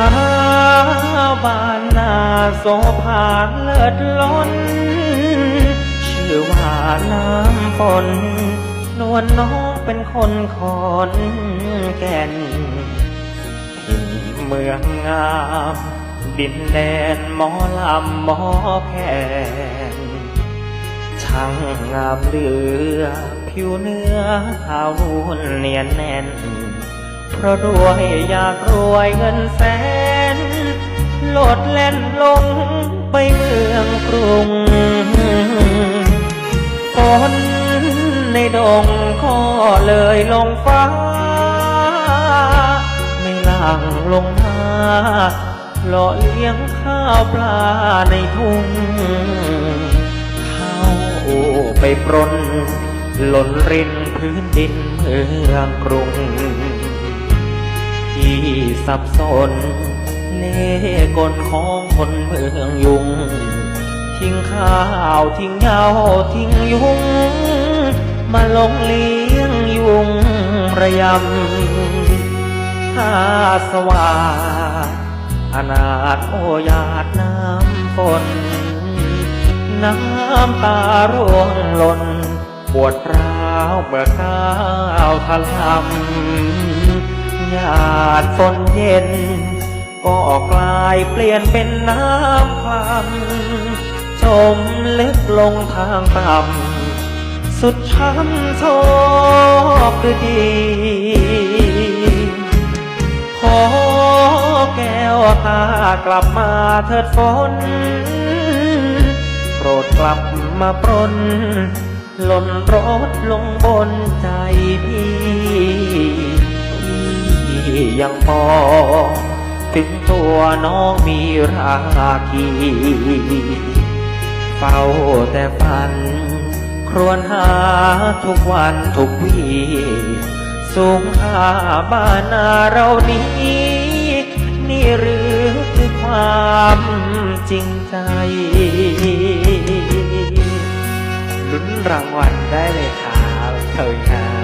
าบานนาโสภาเลิศล้น ชื่อว่าน้ำฝนนวลน้องเป็นคนขอนแก่นถิ่นเมืองงาม ดินแดนหมอลำหมอแคนช่างงามเหลือ ผิวเนื้อขาวนุ่นเนียนแน่น เพราะรวยอยากรวยเงินแสนโลดแล่นลงไปเมืองกรุงฝนในดงก็เลยลงฟ้า ไม่หลังลงมาหล่อเลี้ยงข้าวปลาในทุ่งข้าไปปรนหล่นรินพื้นดินเมืองกรุง ที่สับสน เล่กลของคนเมืองยุง ทิ้งข้าวทิ้งเหงาทิ้งยุง มาลงเลี้ยงยุงระยำถ้าสว่าอนาถโอยาดน้ำฝนน้ำตาร่วงหล่นปวดร้าวเมื่อข้าวทะลำาดฝนเย็น ก็กลายเปลี่ยนเป็นน้ำคลำจมลึกลงทางต่ำสุดช้ำโชคดีขอแก้วตากลับมาเถิดฝนโปรดกลับมาปรนหล่นรถลงบนใจพี่ ยังพอถึงตัวน้องมีราคีเฝ้าแต่ฝัน ครวญหาทุกวันทุกวีสูงค่าบ้านนาเรานี้ นี่หรือคือความจริงใจลุ้นรางวัลได้เลยครับเชิญครับ